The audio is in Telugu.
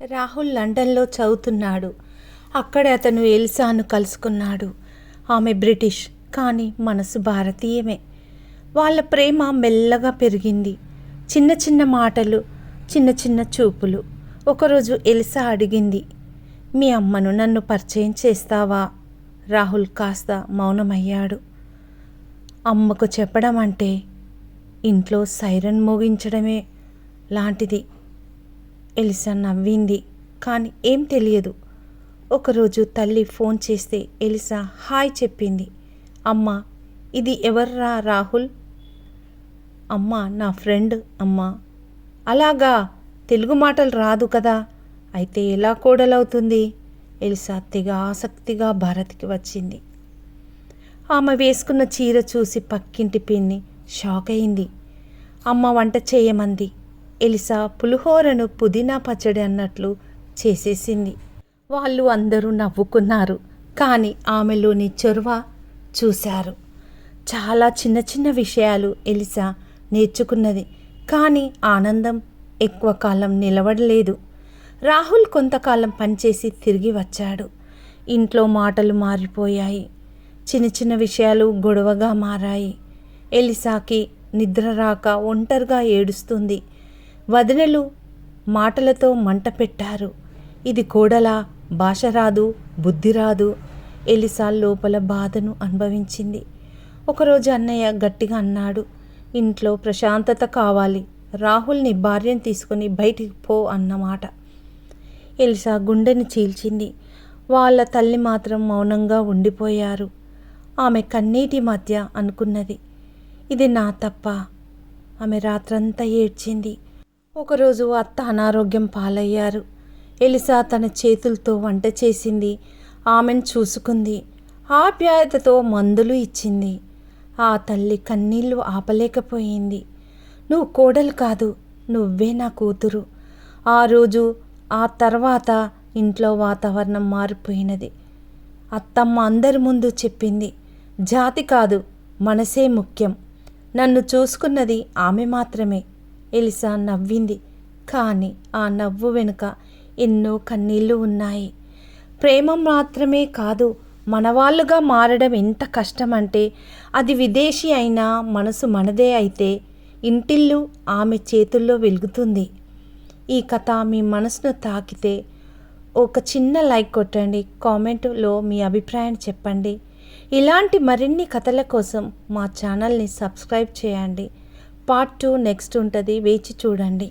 రాహుల్ లండన్లో చదువుతున్నాడు. అక్కడే అతను ఎల్సాను కలుసుకున్నాడు. ఆమె బ్రిటిష్ కానీ మనసు భారతీయమే. వాళ్ళ ప్రేమ మెల్లగా పెరిగింది. చిన్న చిన్న మాటలు చిన్న చిన్న చూపులు. ఒకరోజు ఎలిసా అడిగింది మీ అమ్మను నన్ను పరిచయం చేస్తావా? రాహుల్ కాస్త మౌనమయ్యాడు. అమ్మకు చెప్పడం అంటే ఇంట్లో సైరన్ మోగించడమే లాంటిది. ఎలిసా నవ్వింది కానీ ఏం తెలియదు. ఒకరోజు తల్లి ఫోన్ చేస్తే ఎలిసా హాయ్ చెప్పింది. అమ్మ ఇది ఎవర్రా రాహుల్? అమ్మ నా ఫ్రెండ్ అమ్మ. అలాగా తెలుగు మాటలు రాదు కదా అయితే ఎలా కోడలవుతుంది? ఎలిసా తెగ ఆసక్తిగా భారత్కి వచ్చింది. ఆమె వేసుకున్న చీర చూసి పక్కింటి పిన్ని షాక్ అయింది అమ్మ వంట చేయమంది. ఎలిసా పులిహోరను పుదీనా పచ్చడి అన్నట్లు చేసేసింది. వాళ్ళు అందరూ నవ్వుకున్నారు. కానీ ఆమెలోని చొరవ చూశారు. చాలా చిన్న చిన్న విషయాలు ఎలిసా నేర్చుకున్నది. కానీ ఆనందం ఎక్కువ కాలం నిలబడలేదు. రాహుల్ కొంతకాలం పనిచేసి తిరిగి వచ్చాడు. ఇంట్లో మాటలు మారిపోయాయి. చిన్న చిన్న విషయాలు గొడవగా మారాయి. ఎలిసాకి నిద్ర రాక ఒంటరిగా ఏడుస్తుంది. వదినలు మాటలతో మంట పెట్టారు. ఇది కోడలా భాష రాదు బుద్ధి రాదు ఎలిసా లోపల బాధను అనుభవించింది. ఒకరోజు అన్నయ్య గట్టిగా అన్నాడు ఇంట్లో ప్రశాంతత కావాలి. రాహుల్ని భార్యను తీసుకొని బయటికి పో అన్నమాట. ఎలిసా గుండెని చీల్చింది. వాళ్ళ తల్లి మాత్రం మౌనంగా ఉండిపోయారు. ఆమె కన్నీటి మధ్య అనుకున్నది ఇది నా తప్ప ఆమె రాత్రంతా ఏడ్చింది. ఒకరోజు అత్త అనారోగ్యం పాలయ్యారు. ఎలిసా తన చేతులతో వంట చేసింది. ఆమెను చూసుకుంది. ఆప్యాయతతో మందులు ఇచ్చింది. ఆ తల్లి కన్నీళ్ళు ఆపలేకపోయింది. నువ్వు కోడలు కాదు నువ్వే నా కూతురు. ఆ రోజు ఆ తర్వాత ఇంట్లో వాతావరణం మారిపోయినది. అత్తమ్మ అందరి ముందు చెప్పింది జాతి కాదు మనసే ముఖ్యం. నన్ను చూసుకున్నది ఆమె మాత్రమే. ఎలిసా నవ్వింది. కానీ ఆ నవ్వు వెనుక ఎన్నో కన్నీళ్ళు ఉన్నాయి. ప్రేమ మాత్రమే కాదు మనవాళ్ళుగా మారడం ఎంత కష్టమంటే అది విదేశీ అయినా మనసు మనదే అయితే ఇంటిల్లు ఆమె చేతుల్లో వెలుగుతుంది. ఈ కథ మీ మనసును తాకితే ఒక చిన్న లైక్ కొట్టండి. కామెంట్లో మీ అభిప్రాయం చెప్పండి. ఇలాంటి మరిన్ని కథల కోసం మా ఛానల్ని సబ్స్క్రైబ్ చేయండి. పార్ట్ టూ నెక్స్ట్ ఉంటుంది. వేచి చూడండి.